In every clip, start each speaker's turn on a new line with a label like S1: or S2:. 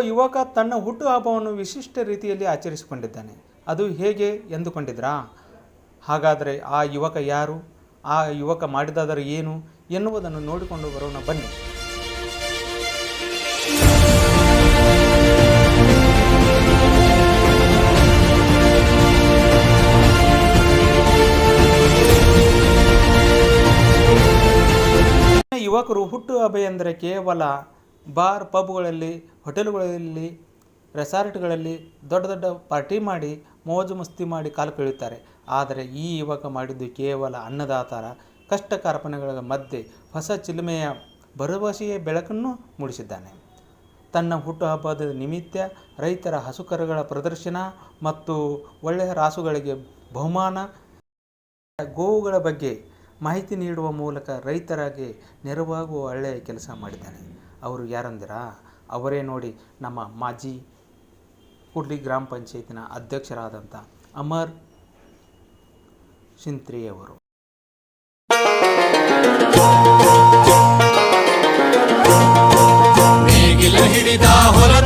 S1: ಯುವಕ ತನ್ನ ಹುಟ್ಟುಹಬ್ಬವನ್ನು ವಿಶಿಷ್ಟ ರೀತಿಯಲ್ಲಿ ಆಚರಿಸಿಕೊಂಡಿದ್ದಾನೆ. ಅದು ಹೇಗೆ ಎಂದುಕೊಂಡಿದ್ರಾ? ಹಾಗಾದರೆ ಆ ಯುವಕ ಯಾರು? ಆ ಯುವಕ ಮಾಡಿದಾದರೆ ಏನು ಎನ್ನುವುದನ್ನು ನೋಡಿಕೊಂಡು ಬರೋಣ, ಬನ್ನಿ. ಯುವಕರು ಹುಟ್ಟುಹಬ್ಬ ಎಂದರೆ ಕೇವಲ ಬಾರ್ ಪಬ್ಗಳಲ್ಲಿ ಹೋಟೆಲ್ಗಳಲ್ಲಿ, ರೆಸಾರ್ಟ್ಗಳಲ್ಲಿ ದೊಡ್ಡ ದೊಡ್ಡ ಪಾರ್ಟಿ ಮಾಡಿ, ಮೋಜು ಮಸ್ತಿ ಮಾಡಿ ಕಾಲು ಕಳೆಯುತ್ತಾರೆ ಆದರೆ ಈ ಯುವಕ ಮಾಡಿದ್ದು ಕೇವಲ ಅನ್ನದಾತರ ಕಷ್ಟ ಕಾರ್ಪಣ್ಯಗಳ ಮಧ್ಯೆ ಹೊಸ ಚಿಲುಮೆಯ ಭರವಸೆಯ ಬೆಳಕನ್ನು ಮೂಡಿಸಿದ್ದಾನೆ. ತನ್ನ ಹುಟ್ಟುಹಬ್ಬದ ನಿಮಿತ್ತ ರೈತರ ಹಸುಕರುಗಳ ಪ್ರದರ್ಶನ ಮತ್ತು ಒಳ್ಳೆಯ ರಾಸುಗಳಿಗೆ ಬಹುಮಾನ, ಗೋವುಗಳ ಬಗ್ಗೆ ಮಾಹಿತಿ ನೀಡುವ ಮೂಲಕ ರೈತರಾಗಿ ನೆರವಾಗುವ ಒಳ್ಳೆಯ ಕೆಲಸ ಮಾಡಿದ್ದಾನೆ. ಅವರು ಯಾರಂದಿರಾ? ಅವರೇ ನೋಡಿ ನಮ್ಮ ಮಾಜಿ ಕುಡ್ಲಿ ಗ್ರಾಮ ಪಂಚಾಯತಿನ ಅಧ್ಯಕ್ಷರಾದಂಥ ಅಮರ್ ಶಿಂತ್ರಿಯವರು
S2: ಹಿಡಿದ ಹೊಲದಳು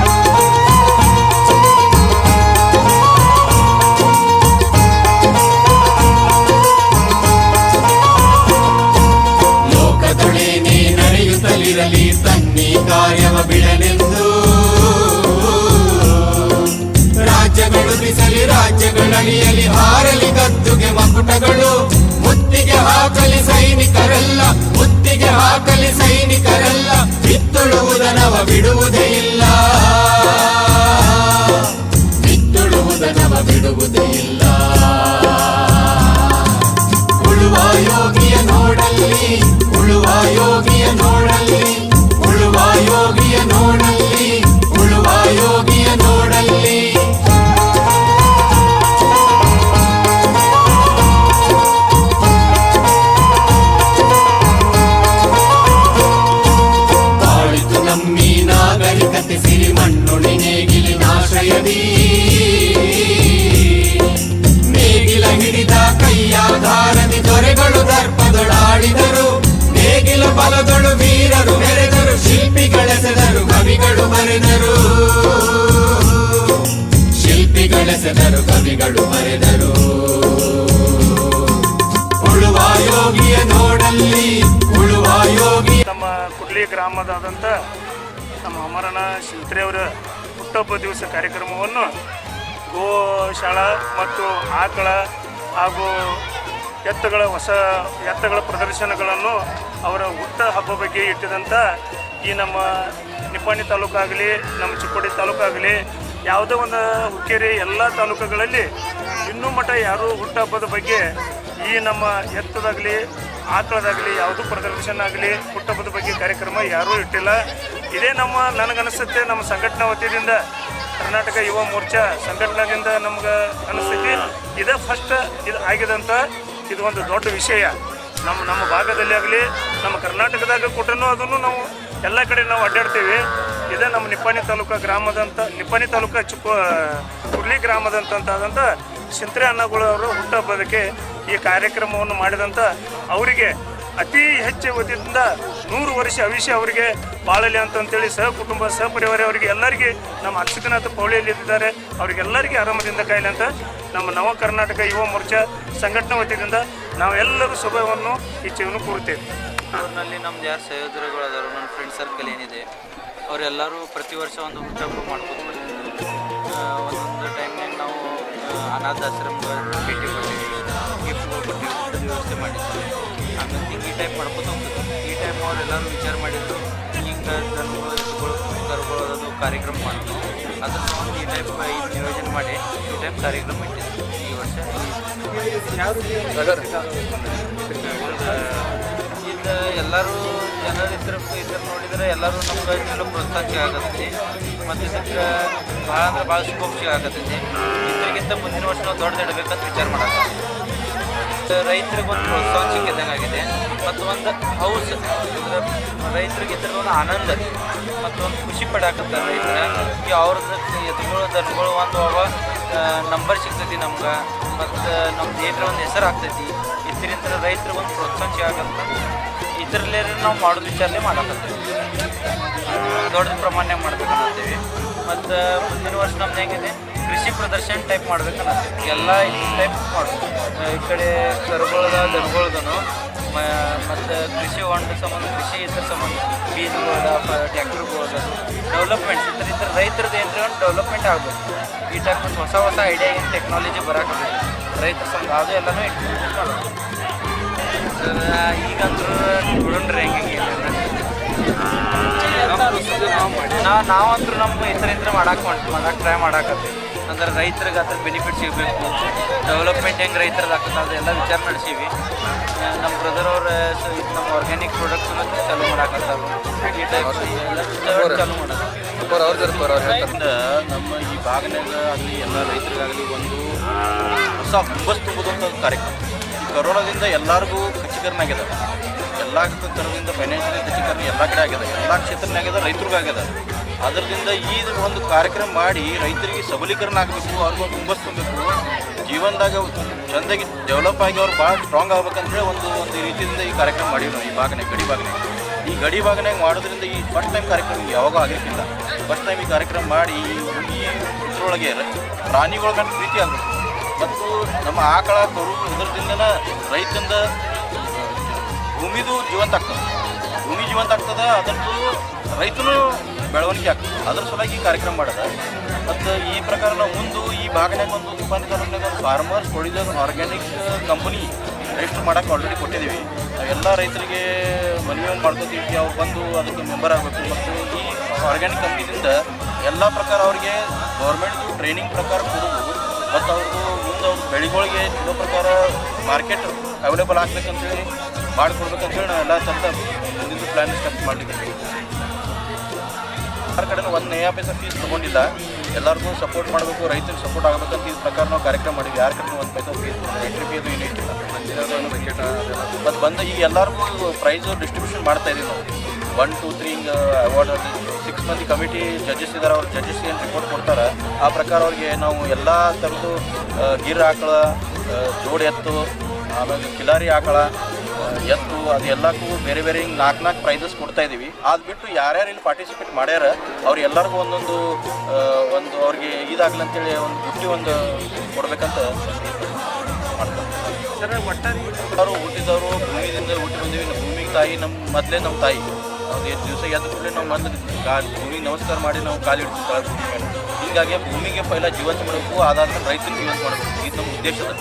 S2: ನಡೆಯುತ್ತಲಿರಲಿ ತನ್ನಿ ಕಾರ್ಯವ ಬಿಡಲೆಂದು. ರಾಜ್ಯಗಳು ಬಿಸಲಿ ಹಾರಲಿ ಗದ್ದುಗೆ ಮಕುಟಗಳು. ಮುತ್ತಿಗೆ ಹಾಕಲಿ ಸೈನಿಕರೆಲ್ಲ, ಮುತ್ತಿಗೆ ಹಾಕಲಿ ಸೈನಿಕರೆಲ್ಲ ಬಿತ್ತುಳುವುದನವ ಬಿಡುವುದೇ ಶಿಲ್ಪಿಗಳೆಸೆದರು ಕವಿಗಳು ಬರೆದರು ಉಳುವ ಯೋಗಿಯ ನೋಡಲ್ಲಿ, ಉಳುವ ಯೋಗಿ
S3: ನಮ್ಮ ಕುಡ್ಲಿ ಗ್ರಾಮದಾದಂಥ ನಮ್ಮ ಅಮರಣ ಶಿಲ್ತ್ರೆಯವರ ಹುಟ್ಟಹಬ್ಬ ದಿವಸ ಕಾರ್ಯಕ್ರಮವನ್ನು ಗೋಶಾಲಾ ಮತ್ತು ಆಕಳ ಹಾಗೂ ಎತ್ತುಗಳ ಹೊಸ ಎತ್ತುಗಳ ಪ್ರದರ್ಶನಗಳನ್ನು ಅವರ ಹುಟ್ಟ ಹಬ್ಬ ಬಗ್ಗೆ ಇಟ್ಟಿದಂಥ ಈ ನಮ್ಮ ನಿಪ್ಪಾಣಿ ತಾಲೂಕಾಗಲಿ, ನಮ್ಮ ಚಿಕ್ಕೋಡಿ ತಾಲೂಕಾಗಲಿ ಯಾವುದೋ ಒಂದು ಹುಕ್ಕೇರಿ ಎಲ್ಲ ತಾಲೂಕುಗಳಲ್ಲಿ ಇನ್ನೂ ಮಠ ಯಾರೂ ಹುಟ್ಟಹಬ್ಬದ ಬಗ್ಗೆ ಈ ನಮ್ಮ ಎತ್ತದಾಗಲಿ, ಆಕಳದಾಗಲಿ, ಯಾವುದೂ ಪ್ರದರ್ಶನ ಆಗಲಿ ಹುಟ್ಟಹಬ್ಬದ ಬಗ್ಗೆ ಕಾರ್ಯಕ್ರಮ ಯಾರೂ ಇಟ್ಟಿಲ್ಲ. ಇದೇ ನಮ್ಮ ನನಗನಿಸುತ್ತೆ ನಮ್ಮ ಸಂಘಟನಾ ವತಿಯಿಂದ ಕರ್ನಾಟಕ ಯುವ ಮೋರ್ಚಾ ಸಂಘಟನೆಯಿಂದ ನಮ್ಗೆ ಅನಿಸ್ತೈತಿ. ಇದೇ ಫಸ್ಟ್ ಇದು ಆಗಿದಂಥ ಇದು ಒಂದು ದೊಡ್ಡ ವಿಷಯ. ನಮ್ಮ ನಮ್ಮ ಭಾಗದಲ್ಲಿ ಆಗಲಿ, ನಮ್ಮ ಕರ್ನಾಟಕದಾಗ ಕೊಟ್ಟನು ಅದನ್ನು ನಾವು ಎಲ್ಲ ಕಡೆ ನಾವು ಅಡ್ಡಾಡ್ತೀವಿ. ಇದೇ ನಮ್ಮ ನಿಪ್ಪಾಣಿ ತಾಲೂಕು ಗ್ರಾಮದಂತ ನಿಪ್ಪಾಣಿ ತಾಲೂಕು ಚಿಕ್ಕ ಕುರ್ಲಿ ಗ್ರಾಮದಂತಾದಂಥ ಶಿಂತ್ರೆ ಅಣ್ಣಗಳವರು ಹುಟ್ಟುಹಬ್ಬದಕ್ಕೆ ಈ ಕಾರ್ಯಕ್ರಮವನ್ನು ಮಾಡಿದಂಥ ಅವರಿಗೆ ಅತಿ ಹೆಚ್ಚು ವತಿಯಿಂದ ನೂರು ವರ್ಷ ಅವಿಷ ಅವರಿಗೆ ಬಾಳಲಿ ಅಂತಂತೇಳಿ ಸಹ ಕುಟುಂಬ, ಸಹ ಪರಿವಾರ ಅವರಿಗೆ ಎಲ್ಲರಿಗೆ ನಮ್ಮ ಅಕ್ಷಿತನಾಥ ಪೌಳಿಯಲ್ಲಿ ಇದ್ದಾರೆ. ಅವರಿಗೆಲ್ಲರಿಗೆ ಆರಾಮದಿಂದ ಕಾಯಿಲೆ ಅಂತ ನಮ್ಮ ನವ ಕರ್ನಾಟಕ ಯುವ ಮೋರ್ಚಾ ಸಂಘಟನೆ ವತಿಯಿಂದ ನಾವೆಲ್ಲರೂ ಶುಭವನ್ನು, ಇಚ್ಛೆಯನ್ನು ಕೋರುತ್ತೇವೆ.
S4: ಊರಿನಲ್ಲಿ ನಮ್ದು ಯಾರು ಸಹೋದರಗಳು ಅದಾರು ನನ್ನ ಫ್ರೆಂಡ್ ಸರ್ಕಲ್ ಏನಿದೆ ಅವರೆಲ್ಲರೂ ಪ್ರತಿ ವರ್ಷ ಒಂದು ಹುಟ್ಟಹಬ್ಬ ಮಾಡ್ಕೊಂಡು ಬರ್ತಿದ್ರು ಒಂದೊಂದು ಟೈಮ್ನಾಗ ನಾವು ಅನಾಥ ಆಶ್ರಮ ಭೇಟಿ ಕೊಟ್ಟಿದ್ದೀವಿ. ಗಿಫ್ಟ್ಗಳು ವ್ಯವಸ್ಥೆ ಮಾಡಿದ್ದೀವಿ. ಆಮೇಲೆ ಈ ಟೈಪ್ ಮಾಡ್ಕೊತ ಹೋಗ್ತಿದ್ವಿ ಈ ಟೈಮ್ ಅವರೆಲ್ಲರೂ ವಿಚಾರ ಮಾಡಿದ್ರು ಹಿಂಗೆ ದನಗಳು ಎತ್ತುಗಳು ಕರುಗಳು ಅದು ಕಾರ್ಯಕ್ರಮ ಮಾಡಿದ್ರು ಅದನ್ನು ಸಂಬಂಧ ಈ ಟೈಪ್ ಈ ನಿಯೋಜನೆ ಮಾಡಿ ಈ ಟೈಪ್ ಕಾರ್ಯಕ್ರಮ ಇಟ್ಟಿದ್ವಿ ಈ ವರ್ಷ. ಎಲ್ಲರೂ ಜನರು ಇದ್ರ ಇದ್ರ ನೋಡಿದ್ರೆ ಎಲ್ಲರೂ ನಮ್ಗೆ ಚಲೋ ಪ್ರೋತ್ಸಾಹ ಆಗತ್ತೆ. ಮತ್ತು ಇದಕ್ಕೆ ಭಾಳ ಅಂದ್ರೆ ಭಾಳ ಸ್ಕೋಪ್ ಆಗತ್ತೈತಿ ಇದ್ರಿಗಿಂತ ಮುಂದಿನ ವರ್ಷ ನಾವು ದೊಡ್ಡ ಇಡಬೇಕಂತ ವಿಚಾರ ಮಾಡಕ್ಕೆ ರೈತರಿಗೆ ಒಂದು ಪ್ರೋತ್ಸಾಹ ಸಿಕ್ಕಿದಂಗೆ ಆಗಿದೆ ಮತ್ತು ಒಂದು ಹೌಸ್ ರೈತರಿಗೆ ಇದ್ರ ಒಂದು ಆನಂದ. ಮತ್ತು ಒಂದು ಖುಷಿ ಪಡಾಕತ್ತಾರೆ ರೈತರ. ಅವ್ರದ್ದು ಎದುರುಗಳು, ದನಗಳು ಒಂದು ಅವ ನಂಬರ್ ಸಿಗ್ತೈತಿ ನಮ್ಗೆ. ಮತ್ತು ನಮ್ಮ ಏನರ ಒಂದು ಹೆಸರು ಆಗ್ತೈತಿ ಇದರಿಂದ ರೈತರಿಗೆ ಒಂದು ಪ್ರೋತ್ಸಾಹ ಸಿಗಾಕತ್ತ ಇದರಲ್ಲೇ ನಾವು ಮಾಡೋದು ವಿಚಾರನೆ ಮಾಡಕತ್ತೀವಿ. ದೊಡ್ಡ ಪ್ರಮಾಣ ಮಾಡ್ಬೇಕನ್ನತ್ತೀವಿ. ಮತ್ತು, ಮುಂದಿನ ವರ್ಷ ನಮ್ದು ಹೆಂಗಿದೆ? ಕೃಷಿ ಪ್ರದರ್ಶನ ಟೈಪ್ ಮಾಡ್ಬೇಕನ್ನತ್ತೀವಿ. ಎಲ್ಲ ಟೈಪ್ ಮಾಡ್ಬೇಕು. ಈ ಕಡೆ ಕರುಗಳದ, ದನಗಳದನು ಮತ್ತು ಕೃಷಿ ಹೊಂಡ ಸಂಬಂಧ, ಕೃಷಿ ಇದ್ರ ಸಂಬಂಧ, ಬೀಜಗಳದ ಟ್ಯಾಕ್ಟ್ರಿಗಳ್ದ ಡೆವಲಪ್ಮೆಂಟ್ ಇದ್ರ ಇದ್ರ ರೈತರದ್ದು ಏನು ಒಂದು ಡೆವಲಪ್ಮೆಂಟ್ ಆಗಬೇಕು. ಈ ಟೈಪ್ ಹೊಸ ಹೊಸ ಐಡಿಯಾ ಟೆಕ್ನಾಲಜಿ ಬರಕ್ಕೆ ರೈತರ ಸಂಬಂಧ ಅದು ಎಲ್ಲನೂ ಇಂಟ್ರೊಡ್ಯೂಸ್ ಮಾಡಬೇಕು. ಈಗಂತೂ ನೋಡೋಣ್ರಿ ಹೆಂಗೆ ನಾವು ನಾವಂತೂ ನಮ್ಮ ಹೆಸರಿಂದ ಮಾಡಕ್ಕೆ ಮಾಡಿ ಮಾಡಕ್ಕೆ ಟ್ರೈ ಮಾಡಾಕತ್ತೀವಿ ಅಂದ್ರೆ ರೈತರಿಗೆ ಅದ್ರ ಬೆನಿಫಿಟ್ ಸಿಗಬೇಕು. ಡೆವಲಪ್ಮೆಂಟ್ ಹೆಂಗೆ ರೈತರದ್ದು ಆಗ್ತದೆ ಅದೆಲ್ಲ ವಿಚಾರ ನಡೆಸೀವಿ ನಮ್ಮ ಬ್ರದರ್ ಅವ್ರ ನಮ್ಮ ಆರ್ಗ್ಯಾನಿಕ್ ಪ್ರಾಡಕ್ಟ್ಸನ್ನ ಚಾಲೂ ಮಾಡಾಕತ್ತಾರ ಈ ಟೈಪ್ ಎಲ್ಲ ಚಾಲೂ ಮಾಡೋದು
S5: ನಮ್ಮ ಈ ಭಾಗನಾಗ ಆಗಲಿ ಎಲ್ಲ ರೈತರಿಗಾಗಲಿ ಒಂದು ಹೊಸ ಹುಮ್ಮಸ್ ತುಂಬುವಂಥ ಒಂದು ಕಾರ್ಯಕ್ರಮ. ಕೊರೋನಾದಿಂದ ಎಲ್ಲರಿಗೂ ಖಚಿಕರಣ ಆಗ್ಯದ. ಎಲ್ಲ ಥರದಿಂದ ಫೈನಾನ್ಷಿಯಲಿ ಖಚಿಕರಣ ಎಲ್ಲ ಕಡೆ ಆಗ್ಯದ. ಎಲ್ಲ ಕ್ಷೇತ್ರನಾಗ್ಯದ ರೈತರಿಗೂ ಆಗ್ಯದ. ಅದರಿಂದ ಈ ಒಂದು ಕಾರ್ಯಕ್ರಮ ಮಾಡಿ ರೈತರಿಗೆ ಸಬಲೀಕರಣ ಆಗಬೇಕು, ಅವ್ರಿಗೆ ಹುಮ್ಮಸ್ ತುಂಬಬೇಕು ಜೀವನದಾಗ ಚಂದಾಗಿ ಡೆವಲಪ್ ಆಗಿ ಅವ್ರು ಭಾಳ ಸ್ಟ್ರಾಂಗ್ ಆಗ್ಬೇಕಂದ್ರೆ ಒಂದು ಒಂದು ರೀತಿಯಿಂದ ಈ ಕಾರ್ಯಕ್ರಮ ಮಾಡಿವಿ ಈ ಭಾಗನೇ, ಗಡಿ ಭಾಗನೇ. ಈ ಗಡಿ ಭಾಗನಾಗ ಮಾಡೋದ್ರಿಂದ ಈ ಫಸ್ಟ್ ಟೈಮ್ ಕಾರ್ಯಕ್ರಮ ಯಾವಾಗ ಆಗಿರ್ತಿಲ್ಲ ಫಸ್ಟ್ ಟೈಮ್ ಈ ಕಾರ್ಯಕ್ರಮ ಮಾಡಿ ಈ ಇದ್ರೊಳಗೆ ಪ್ರಾಣಿಗಳ ಪ್ರೀತಿ ಆಗಬೇಕು. ಮತ್ತು ನಮ್ಮ ಆಕಳ ಕರು ಇದರದಿಂದನ ರೈತಂದ ಭೂಮಿದು ಜೀವಂತ ಆಗ್ತದೆ. ಭೂಮಿ ಜೀವಂತ ಆಗ್ತದೆ ಅದರದ್ದು ರೈತನು ಬೆಳವಣಿಗೆ ಆಗ್ತದೆ. ಅದ್ರ ಸಲುವಾಗಿ ಈ ಕಾರ್ಯಕ್ರಮ ಮಾಡಿದೆ. ಮತ್ತು ಈ ಪ್ರಕಾರ ನಾವು ಮುಂದೆ ಈ ಭಾಗನಾಗ ಒಂದು ತುಫಾನಿ ಒಂದು farmers producer organic company register ಮಾಡೋಕೆ ಆಲ್ರೆಡಿ ಕೊಟ್ಟಿದ್ದೀವಿ. ನಾವೆಲ್ಲ ರೈತರಿಗೆ ಮನವಿ ಮಾಡ್ಕೋತೀವಿ. ಅವ್ರು ಬಂದು ಅದಕ್ಕೆ ಮೆಂಬರ್ ಆಗಬೇಕು. ಮತ್ತು ಈ ಆರ್ಗ್ಯಾನಿಕ್ ಕಂಪ್ನಿದಿಂದ ಎಲ್ಲ ಪ್ರಕಾರ ಅವ್ರಿಗೆ ಗೌರ್ಮೆಂಟ್ದು ಟ್ರೈನಿಂಗ್ ಪ್ರಕಾರ ಕೊಡೋದು. ಮತ್ತು ಅವ್ರದ್ದು ಮುಂದೆ ಅವ್ರ ಬೆಳೆಗಳಿಗೆ ಚಲೋ ಪ್ರಕಾರ ಮಾರ್ಕೆಟ್ ಅವೈಲೇಬಲ್ ಆಗ್ಬೇಕಂತೇಳಿ ಮಾಡಿಕೊಡ್ಬೇಕಂತೇಳಿ ನಾವು ಎಲ್ಲ ಥರದ ಮುಂದಿನ ಪ್ಲ್ಯಾನ್ ಸ್ಟೆಪ್ ಮಾಡಲಿಕ್ಕೆ ಯಾರ ಕಡೆ ಒಂದು ನಯಾ ಪೈಸಾ ಫೀಸ್ ತೊಗೊಂಡಿಲ್ಲ. ಎಲ್ಲರಿಗೂ ಸಪೋರ್ಟ್ ಮಾಡಬೇಕು, ರೈತರಿಗೆ ಸಪೋರ್ಟ್ ಆಗಬೇಕಂತ ಈ ಪ್ರಕಾರ ನಾವು ಕಾರ್ಯಕ್ರಮ ಮಾಡಿದ್ವಿ. ಯಾರ ಕಡೆ ಒಂದು ಪೈಸಾ ಫೀಸ್ ಎಂಟ್ರಿ ಫೀಸ್ ಏನು ಇಟ್ಟಿಲ್ಲ. ಮತ್ತು ಬಂದು ಈಗ ಎಲ್ಲರಿಗೂ ಪ್ರೈಸು ಡಿಸ್ಟ್ರಿಬ್ಯೂಷನ್ ಮಾಡ್ತಾ ಇದೀವಿ ನಾವು. ಒನ್ ಟೂ ತ್ರೀ ಹಿಂಗೆ ಅವಾರ್ಡ್ ಸಿಕ್ಸ್ ಮಂದಿ ಕಮಿಟಿ ಜಡ್ಜಸ್ ಇದ್ದಾರೆ ಅವ್ರು ಜಡ್ಜಸ್ ಏನು ರಿಪೋರ್ಟ್ ಕೊಡ್ತಾರೆ ಆ ಪ್ರಕಾರ ಅವ್ರಿಗೆ ನಾವು ಎಲ್ಲ ಥರದ್ದು ಗಿರ್ ಆಕಳ ಜೋಡಿ ಎತ್ತು ಆಮೇಲೆ ಕಿಲಾರಿ ಆಕಳ ಎತ್ತು ಅದೆಲ್ಲಕ್ಕೂ ಬೇರೆ ಬೇರೆ ಹಿಂಗೆ ನಾಲ್ಕು ನಾಲ್ಕು ಪ್ರೈಸಸ್ ಕೊಡ್ತಾ ಇದ್ದೀವಿ ಅದು ಬಿಟ್ಟು ಯಾರ್ಯಾರು ಇಲ್ಲಿ ಪಾರ್ಟಿಸಿಪೇಟ್ ಮಾಡ್ಯಾರ ಅವ್ರು ಎಲ್ಲರಿಗೂ ಒಂದೊಂದು ಒಂದು ಅವ್ರಿಗೆ ಇದಾಗ್ಲಿ ಅಂತೇಳಿ ಒಂದು ಬುಟ್ಟಿ ಒಂದು ಕೊಡಬೇಕಂತ ಮಾಡ್ತಾರೆ ಅವರು ಹುಟ್ಟಿದವರು ಭೂಮಿಯಿಂದ ಹುಟ್ಟಿ ಬಂದೀವಿ ಭೂಮಿಗೆ ತಾಯಿ ನಮ್ಮ ಮೊದಲೇ ನಮ್ಮ ತಾಯಿ. ನಾವು ಎಷ್ಟು ದಿವಸ ಎದ್ದ ಕೂಡಲೇ ನಾವು ಮೊದಲು ಕಾ ಭೂಮಿಗೆ ನಮಸ್ಕಾರ ಮಾಡಿ ನಾವು ಕಾಲು ಇಡ್ತೀವಿ ಮೇಲೆ ಹೀಗಾಗಿ ಭೂಮಿಗೆ ಪೈಲ ಜೀವಂತ ಮಾಡಬೇಕು ಅದಾದ್ಮೇಲೆ ರೈತರು ಜೀವಂತ ಮಾಡಬೇಕು. ಇದು ನಮ್ಮ ಉದ್ದೇಶದ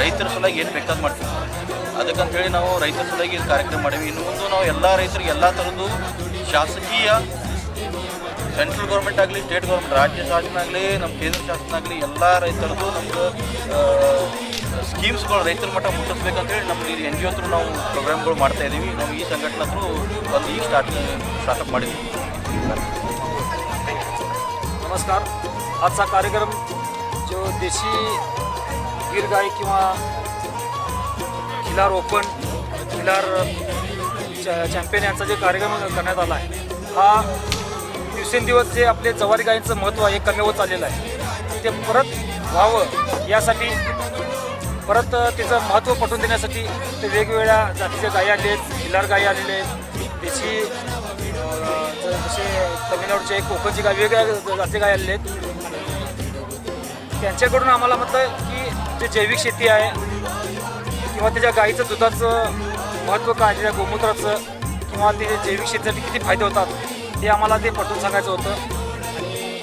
S5: ರೈತರ ಸಲುವಾಗಿ ಏನು ಬೇಕಾದ್ ಮಾಡ್ತೀವಿ. ಅದಕ್ಕಂತೇಳಿ ನಾವು ರೈತರ ಸಲುವಾಗಿ ಕಾರ್ಯಕ್ರಮ ಮಾಡೀವಿ. ಇನ್ನು ಮುಂದೆ ನಾವು ಎಲ್ಲ ರೈತರಿಗೆ ಎಲ್ಲ ಥರದ್ದು ಶಾಸಕೀಯ ಸೆಂಟ್ರಲ್ ಗೌರ್ಮೆಂಟ್ ಆಗಲಿ ಸ್ಟೇಟ್ ಗೌರ್ಮೆಂಟ್ ರಾಜ್ಯ ಶಾಸನ ಆಗಲಿ, ನಮ್ಮ ಕೇಂದ್ರ ಶಾಸನ ಆಗಲಿ, ಎಲ್ಲ ರೈತರದ್ದು ನಮ್ದು ಸ್ಕೀಮ್ಸ್ಗಳು ರೈತರ ಮಟ್ಟ ಮುಟ್ಟಿಸ್ಬೇಕಂತೇಳಿ ನಮ್ದು ಇದು ಎನ್ ಜಿ ಹತ್ರ ನಾವು ಪ್ರೋಗ್ರಾಮ್ಗಳು ಮಾಡ್ತಾ ಇದ್ದೀವಿ ನಾವು ಈ ಸಂಘಟನೆ ಹತ್ರ ಒಂದು ಈಗ ಸ್ಟಾರ್ಟ್ ಸ್ಟಾರ್ಟಪ್ ಮಾಡಿದ್ದೀವಿ
S6: नमस्कार आजचा कार्यक्रम जो देशी गीर गाय किंवा खिलार ओपन खिलार चॅ- चॅम्पियन यांचा जे कार्यक्रम करण्यात आला आहे हा दिवसेंदिवस जे आपले जवारी गायींचं महत्त्व आहे हे कमी होत चाललेलं आहे ते परत व्हावं यासाठी परत त्याचं महत्त्व पटवून देण्यासाठी ते वेगवेगळ्या जातीच्या गायी आले आहेत. हिलार गायी आलेले आहेत. देशी जसे तमिळनाडूचे कोकणची गाय वेगवेगळ्या जाती गाय आलेले आहेत. त्यांच्याकडून आम्हाला म्हटलं की जे जैविक शेती आहे किंवा त्याच्या गाईचं दुधाचं महत्त्व काय त्याच्या गोमूत्राचं किंवा ते जैविक शेतीसाठी किती फायदे होतात हे आम्हाला ते पटवून सांगायचं होतं. आणि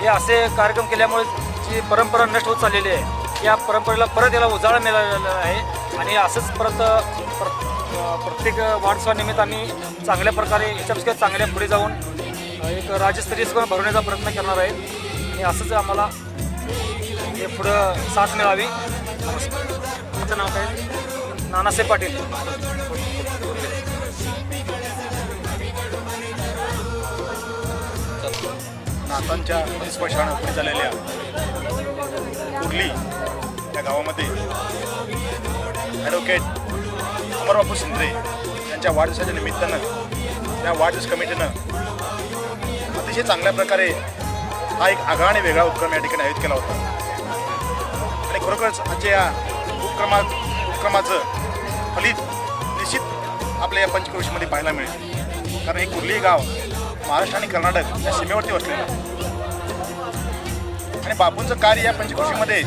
S6: हे असे कार्यक्रम केल्यामुळे जी परंपरा नष्ट होत चाललेली आहे. या परंपरेला परत याला उजाळा मिळालेला आहे. आणि असंच परत प्र- प्रत्येक वाढदिवसानिमित्त आम्ही चांगल्या प्रकारे याच्यापेक्षा चांगल्या पुढे जाऊन एक राज्यस्तरीय स्पर्धा भरवण्याचा प्रयत्न करणार आहे. आणि असंच आम्हाला हे पुढं साथ मिळावी. त्याचं तुमचं नाव काय? नानासाहेब पाटील.
S7: नातांच्या स्पर्शानं पुढे झालेल्या कुर्ली या गावामध्ये. ॲडव्होकेट अमरबापू शिंदे यांच्या वाढदिवसाच्या निमित्तानं या वाढदिवस कमिटीनं अतिशय चांगल्या प्रकारे हा एक आगळा आणि वेगळा उपक्रम या ठिकाणी आयोजित केला होता. आणि खरोखरच आजच्या या उपक्रमा उपक्रमाचं फलित निश्चित आपल्या या पंचक्रोशीमध्ये पाहायला मिळेल. कारण हे कुर्ली गाव महाराष्ट्र आणि कर्नाटक या सीमेवरती वसलेलं आणि बापूंचं कार्य या पंचक्रोशीमध्ये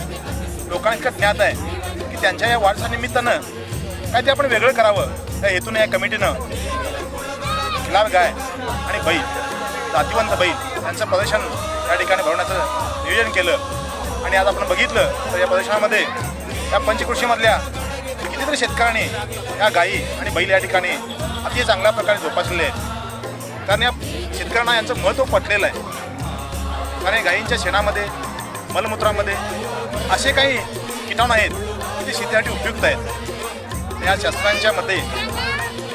S7: लोकांच्या ज्ञात आहे की त्यांच्या या वाढदिवसानिमित्तानं काय ते आपण वेगळं करावं त्या हेतून या कमिटीनं. खिलार गाय आणि बैल जातीवंत बैल यांचं प्रदर्शन या ठिकाणी भरवण्याचं नियोजन केलं. आणि आज आपण बघितलं तर या प्रदर्शनामध्ये या पंचकृषीमधल्या कितीतरी शेतकऱ्यांनी या गायी आणि बैल या ठिकाणी अतिशय चांगल्या प्रकारे जोपासलेले आहेत. कारण या शेतकऱ्यांना यांचं महत्त्व पटलेलं आहे. कारण या गायींच्या शेणामध्ये मलमूत्रामध्ये असे काही किटाणू आहेत ते शेतीसाठी उपयुक्त आहेत. या शास्त्रांच्या मते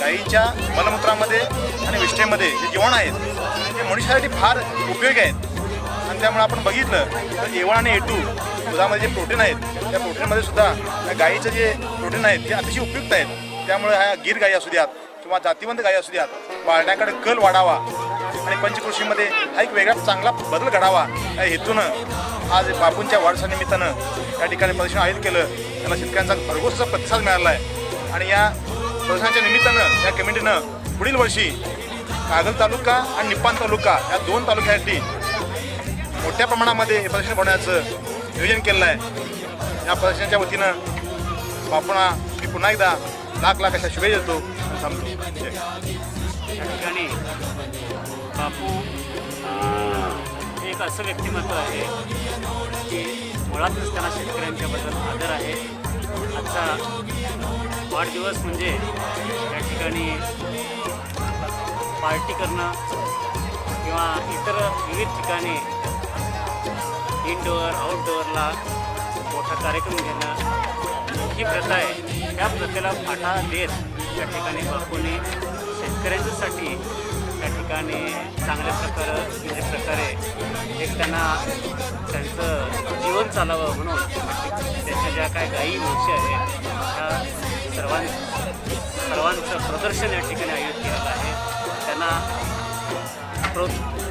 S7: गाईच्या मलमूत्रामध्ये आणि विष्ठेमध्ये जे जीवाणू आहेत ते मनुष्यासाठी फार उपयोगी आहेत. आणि त्यामुळे आपण बघितलं तर एवण आणि एटू दुधामध्ये जे प्रोटीन आहेत त्या प्रोटीनमध्ये सुद्धा गाईचं जे प्रोटीन आहेत ते अतिशय उपयुक्त आहेत. त्यामुळे ह्या गीर गायी असू द्यात किंवा जातीवंत गायी असू द्यात पाळण्याकडे कल वाढावा आणि पंचकृषीमध्ये हा एक वेगळा चांगला बदल घडावा या हेतूनं आज बापूंच्या वाढदिवसानिमित्तानं या ठिकाणी प्रदर्शन आयोजित केलं. त्याला शेतकऱ्यांचा भरघोसचा प्रतिसाद मिळाला आहे आणि या प्रदर्शनाच्या निमित्तानं या कमिटीनं पुढील वर्षी कागल तालुका आणि निपाण तालुका या दोन तालुक्यासाठी मोठ्या प्रमाणामध्ये हे प्रदर्शन होण्याचं नियोजन केलेलं आहे या प्रदर्शनाच्या वतीनं बापूंना मी पुन्हा एकदा लाख लाख अशा शुभेच्छा देतो.
S8: या ठिकाणी बापू एक असं व्यक्तिमत्व आहे की मुळात नसताना शेतकऱ्यांच्याबद्दल आदर आहे. आजचा वाढदिवस म्हणजे या ठिकाणी पार्टी करणं किंवा इतर विविध ठिकाणी इनडोअर आउटडोअरला मोठा कार्यक्रम घेणं ही प्रथा आहे. त्या प्रथेला फाटा देत या ठिकाणी बापूने शेतकऱ्यांच्यासाठी त्या ठिकाणी चांगल्या प्रकारे विविध प्रकारे एक त्यांना त्यांचं जीवन चालावं म्हणून त्याच्या ज्या काय गायी म्हशी आहेत त्या सर्वां सर्वांचं प्रदर्शन या ठिकाणी आयोजित केलेलं आहे. त्यांना प्रो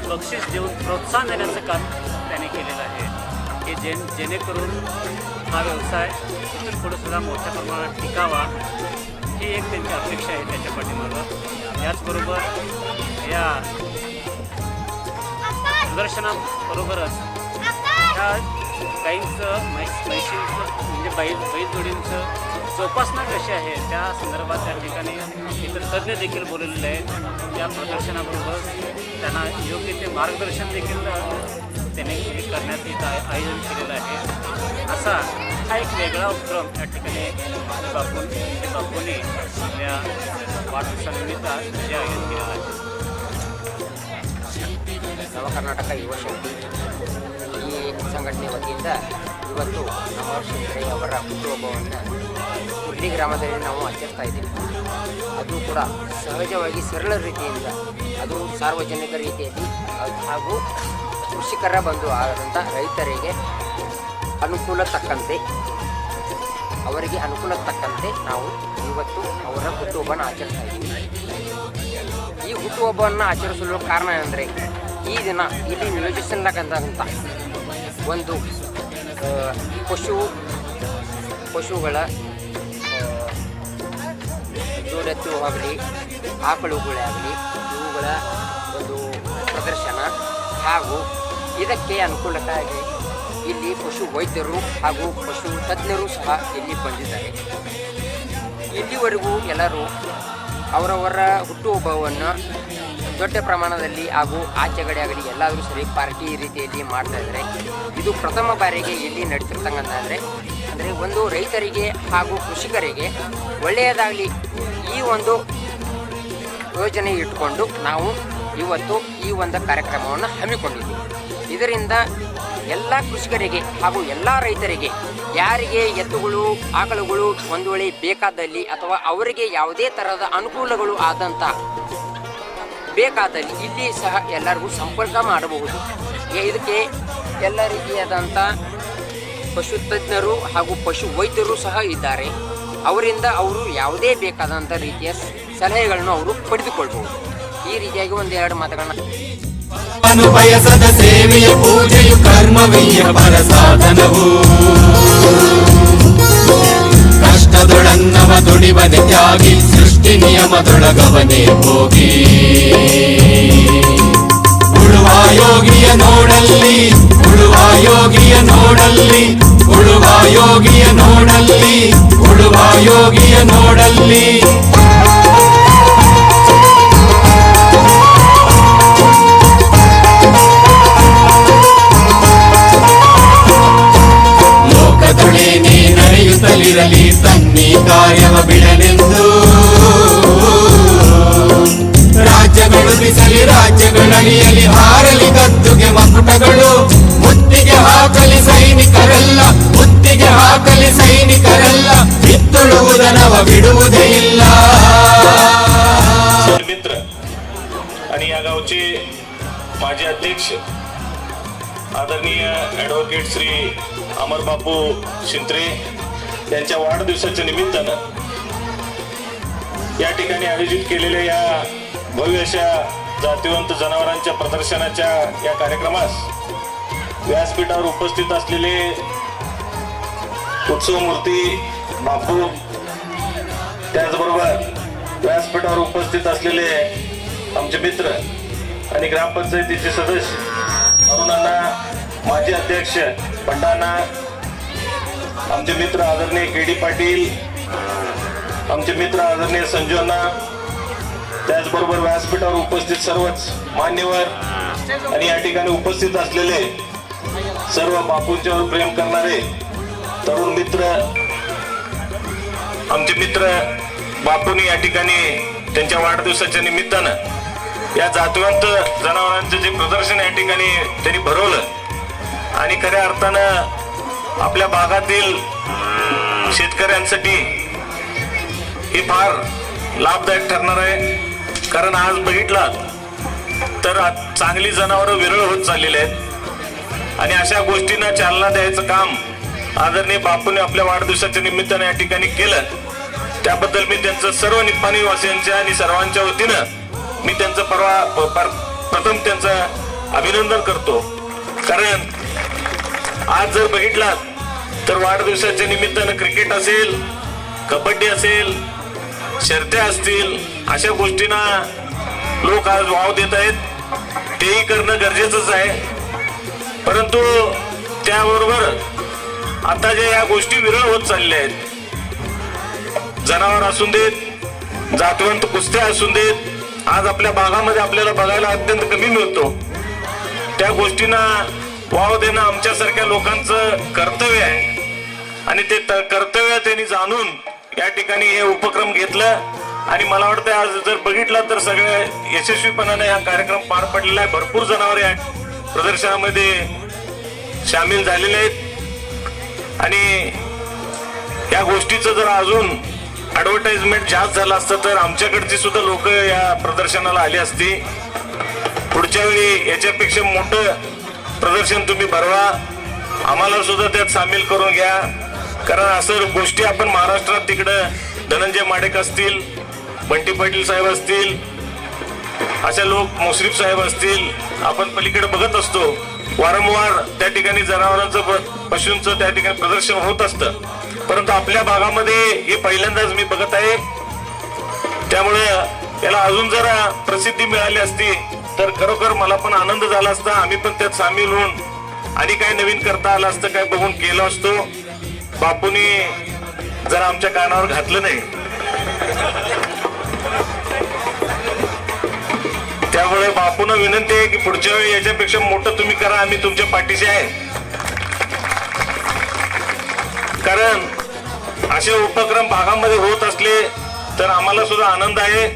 S8: बक्षीस देऊन प्रोत्साहन देण्याचं काम त्याने केलेलं आहे. की जे जेणेकरून हा व्यवसाय इथून पुढे सुद्धा मोठ्या प्रमाणात टिकावा ही एक त्यांची अपेक्षा आहे त्याच्या पाठीमागं. याचबरोबर या प्रदर्शनाबरोबरच ह्या गाईंचं म्हैशींचं म्हणजे बैल बैलजोडींचं जोपासना कशी आहे? त्या संदर्भात त्या ठिकाणी इतर तज्ज्ञ देखील बोललेले आहेत. त्या प्रदर्शनाबरोबरच त्यांना योग्य ते मार्गदर्शन देखील त्याने करण्यात येत आयोजन केलेलं आहे. असा हा एक वेगळा उपक्रम या ठिकाणी बापून बापूने आपल्या वाढदिवसानिमित्त जे आयोजन केलेलं आहे.
S9: ನವ ಕರ್ನಾಟಕ ಯುವ ಶಕ್ತಿ. ಈ ಸಂಘಟನೆ ವತಿಯಿಂದ ಇವತ್ತು ನಮ್ಮ ಅವರ ಹುಟ್ಟುಹಬ್ಬವನ್ನು ಹುಡ್ಡಿ ಗ್ರಾಮದಲ್ಲಿ ನಾವು ಆಚರಿಸ್ತಾ ಇದ್ದೀವಿ. ಅದು ಕೂಡ ಸಹಜವಾಗಿ ಸರಳ ರೀತಿಯಿಂದ, ಅದು ಸಾರ್ವಜನಿಕ ರೀತಿಯಲ್ಲಿ, ಹಾಗೂ ಕೃಷಿಕರ ಬಂಧು ಆದಂಥ ರೈತರಿಗೆ ಅನುಕೂಲ ತಕ್ಕಂತೆ ಅವರಿಗೆ ಅನುಕೂಲ ತಕ್ಕಂತೆ ನಾವು ಇವತ್ತು ಅವರ ಹುಟ್ಟುಹಬ್ಬನ ಆಚರಿಸ್ತಾ ಇದ್ದೀವಿ. ಈ ಹುಟ್ಟುಹಬ್ಬವನ್ನು ಆಚರಿಸಲು ಕಾರಣ ಅಂದರೆ ಈ ದಿನ ಇಲ್ಲಿ ನಿಯೋಜಿಸಿರ್ತಕ್ಕಂಥ ಒಂದು ಪಶು, ಪಶುಗಳ ಜೋಡೆತ್ತು ಆಗಲಿ, ಆಕಳುಗಳೇ ಆಗಲಿ, ಇವುಗಳ ಒಂದು ಪ್ರದರ್ಶನ ಹಾಗೂ ಇದಕ್ಕೆ ಅನುಕೂಲಕ್ಕಾಗಿ ಇಲ್ಲಿ ಪಶು ವೈದ್ಯರು ಹಾಗೂ ಪಶು ತಜ್ಞರು ಸಹ ಇಲ್ಲಿ ಬಂದಿದ್ದಾರೆ. ಇಲ್ಲಿವರೆಗೂ ಎಲ್ಲರೂ ಅವರವರ ಹುಟ್ಟುಹಬ್ಬವನ್ನು ದೊಡ್ಡ ಪ್ರಮಾಣದಲ್ಲಿ ಹಾಗೂ ಆಚೆಗಡೆ ಆಗಲಿ ಎಲ್ಲಾದರೂ ಸರಿ ಪಾರ್ಟಿ ರೀತಿಯಲ್ಲಿ ಮಾಡ್ತಾ ಇದ್ದಾರೆ ಇದು ಪ್ರಥಮ ಬಾರಿಗೆ ಇಲ್ಲಿ ನಡೀತಿರ್ತಕ್ಕಂಥದ್ರೆ, ಅಂದರೆ ಒಂದು ರೈತರಿಗೆ ಹಾಗೂ ಕೃಷಿಕರಿಗೆ ಒಳ್ಳೆಯದಾಗಲಿ ಈ ಒಂದು ಯೋಜನೆ ಇಟ್ಕೊಂಡು ನಾವು ಇವತ್ತು ಈ ಒಂದು ಕಾರ್ಯಕ್ರಮವನ್ನು ಹಮ್ಮಿಕೊಂಡಿದ್ದೀವಿ. ಇದರಿಂದ ಎಲ್ಲ ಕೃಷಿಕರಿಗೆ ಹಾಗೂ ಎಲ್ಲ ರೈತರಿಗೆ ಯಾರಿಗೆ ಎತ್ತುಗಳು, ಆಕಳುಗಳು ಒಂದು ವೇಳೆ ಬೇಕಾದಲ್ಲಿ ಅಥವಾ ಅವರಿಗೆ ಯಾವುದೇ ಥರದ ಅನುಕೂಲಗಳು ಆದಂಥ ಬೇಕಾದಲ್ಲಿ ಇಲ್ಲಿ ಸಹ ಎಲ್ಲರಿಗೂ ಸಂಪರ್ಕ ಮಾಡಬಹುದು. ಇದಕ್ಕೆ ಎಲ್ಲ ರೀತಿಯಾದಂಥ ಪಶು ತಜ್ಞರು ಹಾಗೂ ಪಶು ವೈದ್ಯರು ಸಹ ಇದ್ದಾರೆ. ಅವರಿಂದ ಅವರು ಯಾವುದೇ ಬೇಕಾದಂಥ ರೀತಿಯ ಸಲಹೆಗಳನ್ನು ಅವರು ಪಡೆದುಕೊಳ್ಬಹುದು. ಈ ರೀತಿಯಾಗಿ ಒಂದೆರಡು ಮಾತುಗಳನ್ನ
S2: ಬಯಸದ ಸೇವೆಯ ಪೂಜೆಯು ಕರ್ಮವೀಯ ಪರ ಸಾಧನವು. ದುಡಿವನೆ ತ್ಯಾಗಿ. ಸೃಷ್ಟಿ ನಿಯಮದೊಳಗವನೇ ಹೋಗಿ. ಉಳುವ ಯೋಗಿಯ ನೋಡಲ್ಲಿ ಉಳುವ ಯೋಗಿಯ ನೋಡಲ್ಲಿ ಉಳುವ ಯೋಗಿಯ ನೋಡಲ್ಲಿ ಉಳುವ ಯೋಗಿಯ ನೋಡಲ್ಲಿ. ಲೋಕದೊಳೆ ನೀ ನಡೆಯುತ್ತಲಿರಲಿ ತನ್ನಿ ಕಾರ್ಯವ ಬಿಡನೆಂದು ರಾಜ್ಯಗಳು ಬಿಸಲಿ ರಾಜ್ಯಗಳಡಿಯಲಿ ಹಾರಲಿ ಗದ್ದುಗೆ ಮಕುಟಗಳು ಮುತ್ತಿಗೆ ಹಾಕಲಿ ಸೈನಿಕರೆಲ್ಲ ಮುತ್ತಿಗೆ ಹಾಕಲಿ ಸೈನಿಕರೆಲ್ಲ ಬಿತ್ತುಳುವುದನವ ಬಿಡುವುದೇ ಇಲ್ಲ
S10: मित्र आणि या गावचे माजी अध्यक्ष आदरणीय ॲडव्होकेट श्री अमरबापू शिंत्रे यांच्या वाढदिवसाच्या निमित्तानं या ठिकाणी आयोजित केलेल्या या भव्य अशा जातीवंत जनावरांच्या प्रदर्शनाच्या या कार्यक्रमास व्यासपीठावर उपस्थित असलेले उत्सव मूर्ती बापू त्याचबरोबर व्यासपीठावर उपस्थित असलेले आमचे मित्र आणि ग्रामपंचायतीचे सदस्य अरुणांना माजी अध्यक्ष पंडांना आमचे मित्र आदरणीय के डी पाटील आमचे मित्र आदरणीय संजोना त्याचबरोबर व्यासपीठावर उपस्थित सर्वच मान्यवर आणि या ठिकाणी उपस्थित असलेले सर्व बापूंच्यावर प्रेम करणारे तरुण मित्र आमचे मित्र बापूंनी या ठिकाणी त्यांच्या वाढदिवसाच्या निमित्तानं या जातवंत जनावरांचं जे प्रदर्शन या ठिकाणी त्यांनी भरवलं. आणि खऱ्या अर्थानं आपल्या भागातील शेतकऱ्यांसाठी हे फार लाभदायक ठरणार आहे. कारण आज बघितलात तर चांगली जनावरं विरळ होत चाललेली आहेत. आणि अशा गोष्टींना चालना द्यायचं काम आदरणीय बापूने आपल्या वाढदिवसाच्या निमित्ताने या ठिकाणी केलं. त्याबद्दल मी त्यांचं सर्व निपाणी वासियांच्या आणि सर्वांच्या वतीनं मी त्यांचं परवा पर- प्रथम त्यांचं अभिनंदन करतो. कारण आज जर बघितलात तर वाढदिवसाच्या निमित्तानं क्रिकेट असेल कबड्डी असेल शर्त्या असतील अशा गोष्टींना लोक आज वाव देत आहेत. तेही करणं गरजेचंच आहे. परंतु त्याबरोबर आता ज्या या गोष्टी विरळ होत चालल्या आहेत जनावर असून देत जातवंत कुस्त्या असून देत आज आपल्या भागामध्ये आपल्याला बघायला अत्यंत कमी मिळतो. त्या गोष्टींना वाव देणं आमच्यासारख्या लोकांचं कर्तव्य आहे. आणि ते त- कर्तव्य त्यांनी जाणून या ठिकाणी हे उपक्रम घेतलं आणि मला वाटतं आज जर बघितला तर सगळ्या यशस्वीपणाने हा कार्यक्रम पार पडलेला आहे. भरपूर जनावर या प्रदर्शनामध्ये सामील झालेले आहेत. आणि या गोष्टीचं जर अजून ऍडव्हर्टाइजमेंट जास्त झालं असतं तर आमच्याकडची सुद्धा लोक या प्रदर्शनाला आली असती. पुढच्या वेळी याच्यापेक्षा मोठं प्रदर्शन तुम्ही भरवा. आम्हाला सुद्धा त्यात सामील करून घ्या. कारण असं गोष्टी आपण महाराष्ट्रात तिकडं धनंजय माडेक असतील बंटी पाटील साहेब असतील असे लोक मुश्रीफ साहेब असतील आपण पलीकडे बघत असतो. वारंवार त्या ठिकाणी जनावरांचं पशूंचं त्या ठिकाणी प्रदर्शन होत असतं. परंतु आपल्या भागामध्ये हे पहिल्यांदाच मी बघत आहे. त्यामुळे याला अजून जरा प्रसिद्धी मिळाली असती तर खरोखर मला पण आनंद झाला असता. आम्ही पण त्यात सामील होऊन आणि काय नवीन करता आलं असतं काय बघून केलं असतो. बापूने जर आमच्या कानावर घातलं नाही. त्यामुळे बापून विनंती आहे की पुढच्या वेळी याच्यापेक्षा मोठं तुम्ही करा आम्ही तुमच्या पाठीशी आहे. कारण असे उपक्रम भागामध्ये होत असले तर आम्हाला सुद्धा आनंद आहे.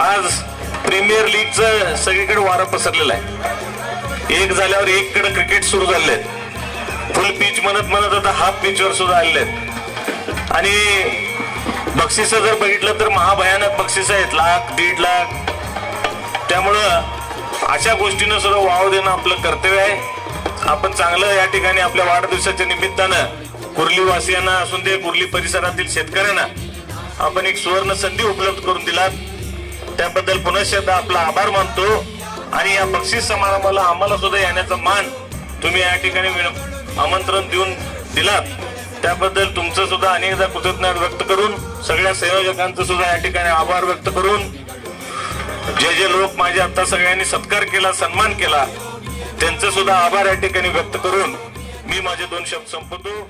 S10: आज प्रीमियर लीगचं सगळीकडे वारं पसरलेलं आहे. एक झाल्यावर एककडे क्रिकेट सुरू झाले फुल पीच म्हणत म्हणत आता हाफ पीचवर सुद्धा आलेले आहेत. आणि बक्षिस जर बघितलं तर महाभयानक बक्षीस आहेत. लाख दीड लाख. त्यामुळं अशा गोष्टीनं सुद्धा वाव देणं आपलं कर्तव्य आहे. आपण चांगलं या ठिकाणी आपल्या वाढदिवसाच्या निमित्तानं कुर्लीवासियांना असून दे कुर्ली परिसरातील शेतकऱ्यांना आपण एक सुवर्ण संधी उपलब्ध करून दिलात. त्याबद्दल पुनश्च आपला आभार मानतो. आणि या बक्षीस समारंभाला आम्हाला सुद्धा येण्याचा मान तुम्ही या ठिकाणी विन- आमंत्रण देऊन दिलात. त्याबद्दल तुमचं सुद्धा अनेकदा कृतज्ञता व्यक्त करून सगळ्या संयोजकांचं सुद्धा या ठिकाणी आभार व्यक्त करून जे जे लोक माझे आता सगळ्यांनी सत्कार केला सन्मान केला त्यांचं सुद्धा आभार या ठिकाणी व्यक्त करून मी माझे दोन शब्द संपवतो.